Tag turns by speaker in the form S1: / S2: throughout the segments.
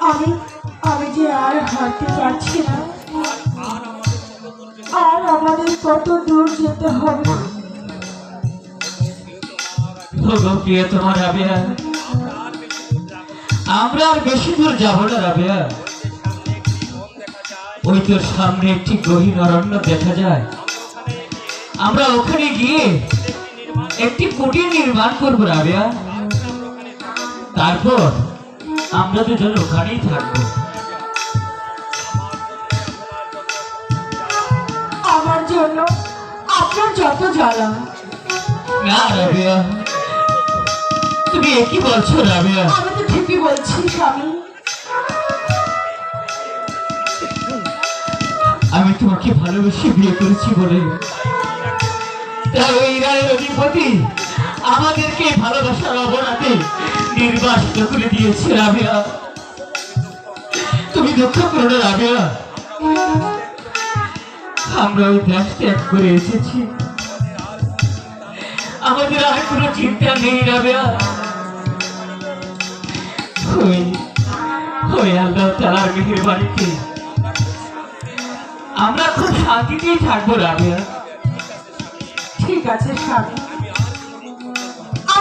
S1: আমি আমি যে আর হাঁটতে পারছি না আর আমাদের কত দূর যেতে হবে?
S2: প্রিয় তোমার রাবেয়া? আমরা আর বেশি দূর যাব না রাবেয়া। ওই তোর সামনে একটি গহীন অরণ্য দেখা যায়। আমরা ওখানে গিয়ে একটি কুটির নির্মাণ করব রাবেয়া। তারপর আমরা দুজন ওখানেই থাকব।
S1: আমার জন্য আপনার যত জ্বালা।
S2: না রাবেয়া। তুমি একই বলছো রাবেয়া?
S1: আমি তো ঠিকই বলছি স্বামী।
S2: আমি তোমাকে ভালোবেসে বিয়ে করেছি বলে। তাই ওই রায়ের অধিপতি আমাদেরকে ভালোবাসার অবরাতে নির্বাসিত করে দিয়েছে রাবেয়া। তুমি দুঃখ করো না রাবেয়া। আমরা ওই দেশ ত্যাগ করে এসেছি। আমাদের আর কোনো চিন্তা নেই রাবেয়া। আমরা খুব শান্তিতেই থাকব রাবেয়া।
S1: ঠিক আছে স্বামী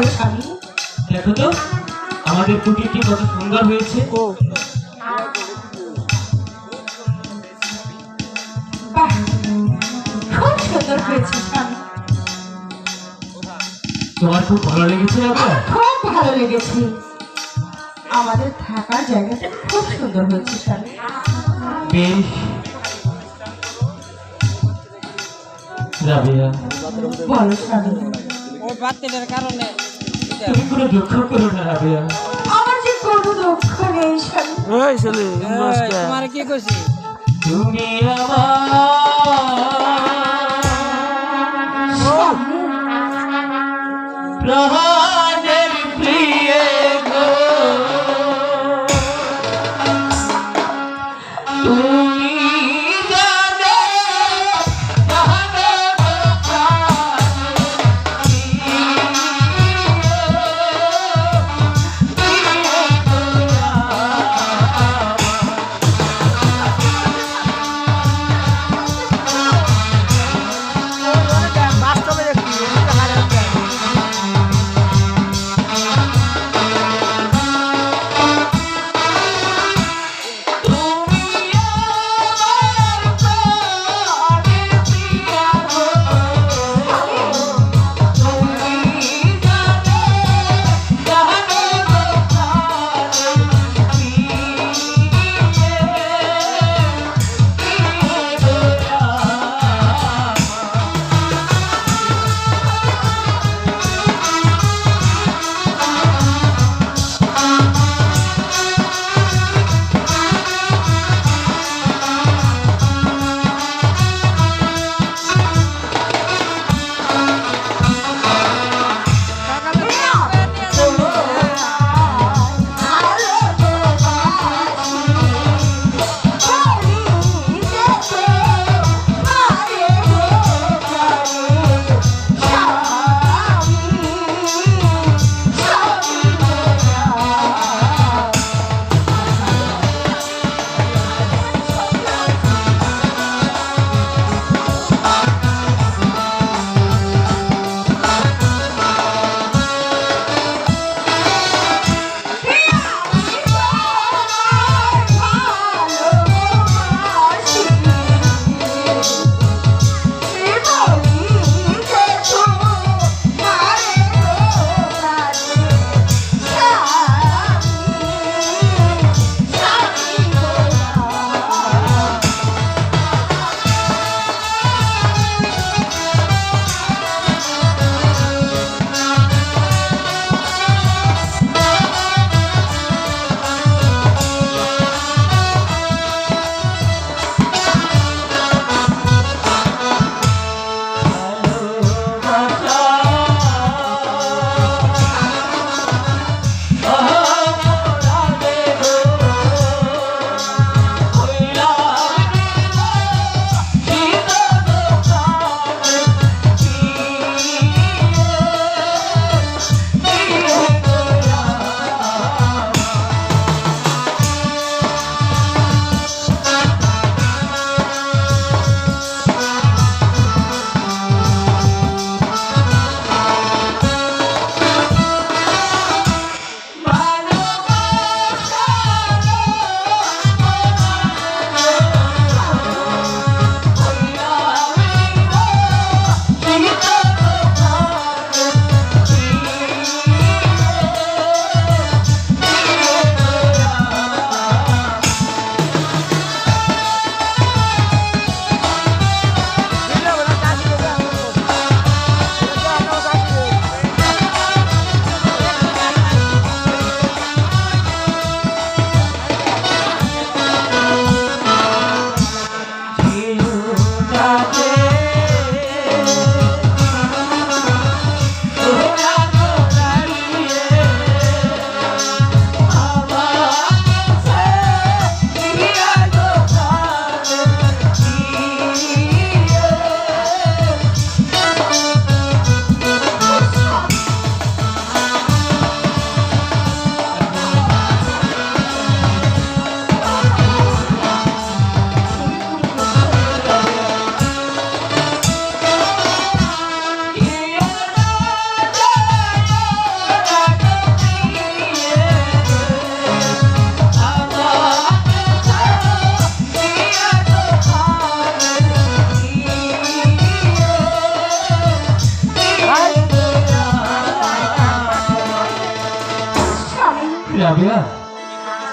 S1: দেখো
S2: তো আমাদের কুটিরটি কত সুন্দর হয়েছে।
S1: বাহ খুব সুন্দর হয়েছে
S2: তোমার খুব ভালো লেগেছে রাবেয়া
S1: খুব ভালো লেগেছে। আমাদের থাকার জায়গাটা খুব সুন্দর হয়েছে স্বামী
S2: বেশ। রাবেয়া
S1: বলো স্বামী
S3: ওই বাতিলের কারণে।
S2: তুমি কোনো দুঃখ করো না রাবেয়া।
S1: আমার যে কোনো দুঃখ নেই স্বামী
S3: নমস্কার। তোমার কি কইছি
S2: তুমি আমার
S1: স্বামী,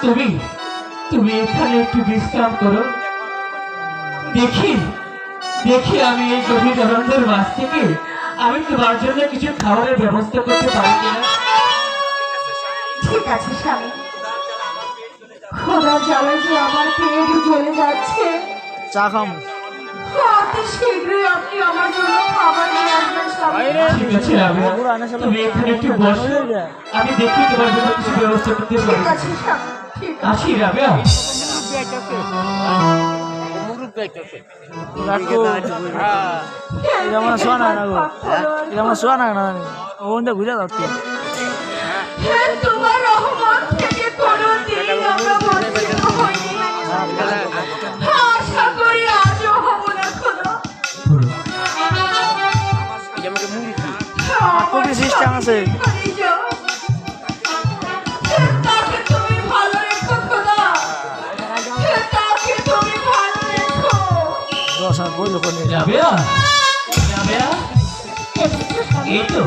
S2: তুমি তুমি এখানে একটু বিশ্রাম করো। দেখি দেখি আমি এই গভীর আনন্দের মাছ থেকে আমি তোমার জন্য কিছু খাবারের ব্যবস্থা করতে পারি কিনা।
S1: ঠিক আছে স্বামী। খোদা জ্বালা যে আমার পেট জ্বলে যাচ্ছে।
S3: চা খাম
S2: আমি দেখি তোমার জন্য কিছু ব্যবস্থা করতে পারি। আসি রাবেয়া
S3: ঘুরে যাচ্ছে
S1: তোমার থেকে কোনো দিন আমরা বঞ্চিত হইনি।
S3: সিস্টেম আছে। দশ আর বই লোক
S2: এই তো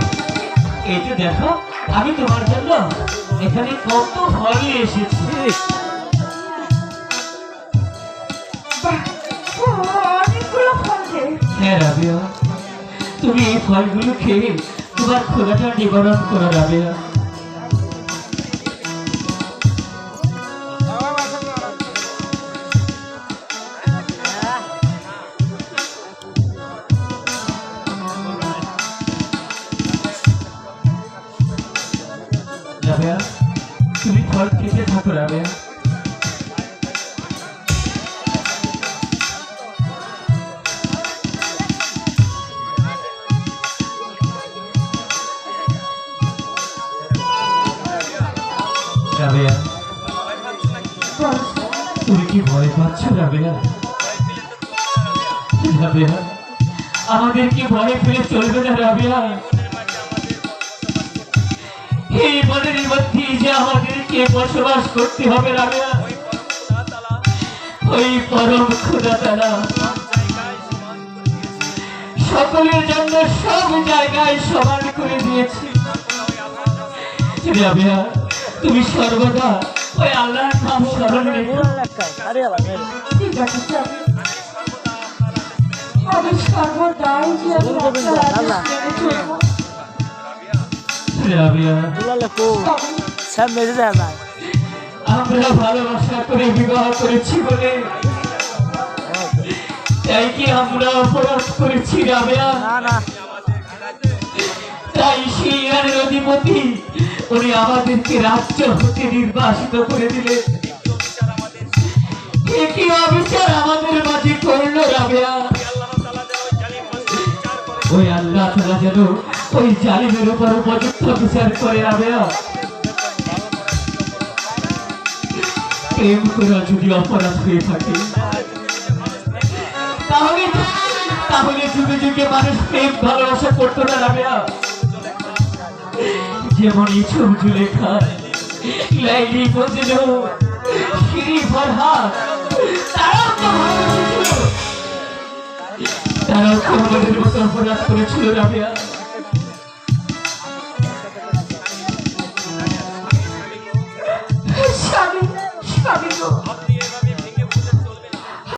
S2: এই তো দেখো আমি তোমার জন্য এখানে কত ফল এসেছি।
S1: বাহ, ও, অনেকগুলো ফল যে।
S2: হ্যাঁ রাবেয়া তুমি এই ফলগুলো খেয়ে তোমার ক্ষুধাটা নিবারণ করো রাবেয়া রাবেয়া তুমি ফল খেতে থাকো রাবেয়া রাবেয়া রাবেয়া রাবেয়া আমাদের কি ভয় ফেলে চলবে না রাবেয়া এই বনের মধ্যে যে আমাদেরকে বসবাস করতে হবে রাবেয়া ওই পরম খোদা তারা। সকলের জন্য সব জায়গায় সমান করে দিয়েছে। রাবেয়া তুমি সর্বদা
S3: আরে।
S1: আমি সর্বদাই যে
S2: আমরা ভালোবাসা করে বিবাহ করেছি বলে তাই কি আমরা অপরাধ করেছি রাবেয়া তাই সেই অধিপতি উনি আমাদেরকে রাজ্য হতে নির্বাসিত করে দিলে। অবিচার আমাদের মাঝে করল রাবেয়া। ওই আল্লাহ তারা যেন ওই জালিমের উপর উপযুক্ত বিচার করে রাবেয়া। প্রেম করা যদি অপরাধ হয়ে থাকে, তাহলে তাহলে যুগে যুগে মানুষ প্রেম ভালোবাসা করতো না রাবেয়া। যেমন ইছুম জুলেখার লাইলি বজলো শ্রী ফরহাদ, তারাও তো ভালোবেসেছিল তারাও তো আমাদের মতো অপরাধ করেছিল রাবিয়া। স্বামী স্বামী গো।